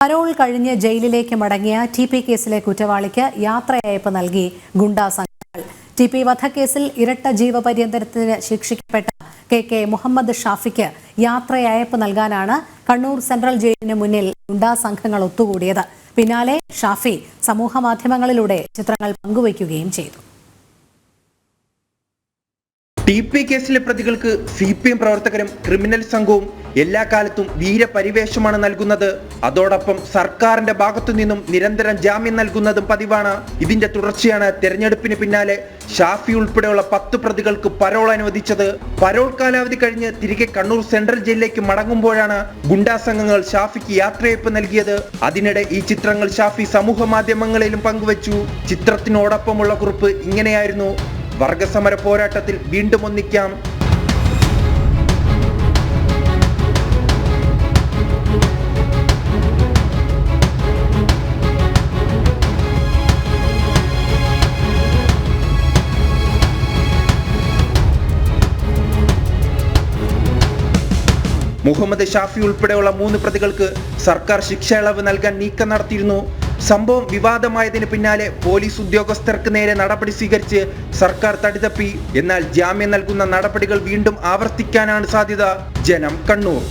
Parole കഴിഞ്ഞ് ജയിലിലേക്ക് മടങ്ങിയ ടി പി കേസിലെ കുറ്റവാളിക്ക് യാത്രയയപ്പ് നൽകി ഗുണ്ടാ സംഘങ്ങൾ. ടി പി വധക്കേസിൽ ഇരട്ട ജീവപര്യന്തരത്തിന് ശിക്ഷിക്കപ്പെട്ട കെ കെ മുഹമ്മദ് ഷാഫിക്ക് യാത്രയയപ്പ് നൽകാനാണ് കണ്ണൂർ സെൻട്രൽ ജയിലിന് മുന്നിൽ ഗുണ്ടാ സംഘങ്ങൾ ഒത്തുകൂടിയത്. പിന്നാലെ ഷാഫി സമൂഹ മാധ്യമങ്ങളിലൂടെ ചിത്രങ്ങൾ പങ്കുവയ്ക്കുകയും ചെയ്തു. ടി പി കേസിലെ പ്രതികൾക്ക് സി പി എം പ്രവർത്തകരും ക്രിമിനൽ സംഘവും എല്ലാ കാലത്തും വീരപരിവേഷമാണ് നൽകുന്നത്. അതോടൊപ്പം സർക്കാരിന്റെ ഭാഗത്തു നിന്നും നിരന്തരം ജാമ്യം നൽകുന്നതും പതിവാണ്. ഇതിന്റെ തുടർച്ചയാണ് തെരഞ്ഞെടുപ്പിന് പിന്നാലെ ഷാഫി ഉൾപ്പെടെയുള്ള പത്ത് പ്രതികൾക്ക് പരോൾ അനുവദിച്ചത്. പരോൾ കാലാവധി കഴിഞ്ഞ് തിരികെ കണ്ണൂർ സെൻട്രൽ ജയിലിലേക്ക് മടങ്ങുമ്പോഴാണ് ഗുണ്ടാ സംഘങ്ങൾ ഷാഫിക്ക് യാത്രയയപ്പ് നൽകിയത്. അതിനിടെ ഈ ചിത്രങ്ങൾ ഷാഫി സമൂഹ മാധ്യമങ്ങളിലും പങ്കുവച്ചു. ചിത്രത്തിനോടൊപ്പമുള്ള കുറിപ്പ് ഇങ്ങനെയായിരുന്നു. വർഗസമര പോരാട്ടത്തിൽ വീണ്ടും ഒന്നിക്കാം. മുഹമ്മദ് ഷാഫി ഉൾപ്പെടെയുള്ള മൂന്ന് പ്രതികൾക്ക് സർക്കാർ ശിക്ഷ ഇളവ് നൽകാൻ നീക്കം നടത്തിയിരുന്നു. സംഭവം വിവാദമായതിന് പിന്നാലെ പോലീസ് ഉദ്യോഗസ്ഥർക്ക് നേരെ നടപടി സ്വീകരിച്ച് സർക്കാർ തടിതപ്പി. എന്നാൽ ജാമ്യം നൽകുന്ന നടപടികൾ വീണ്ടും ആവർത്തിക്കാനാണ് സാധ്യത. ജനം കണ്ണൂർ.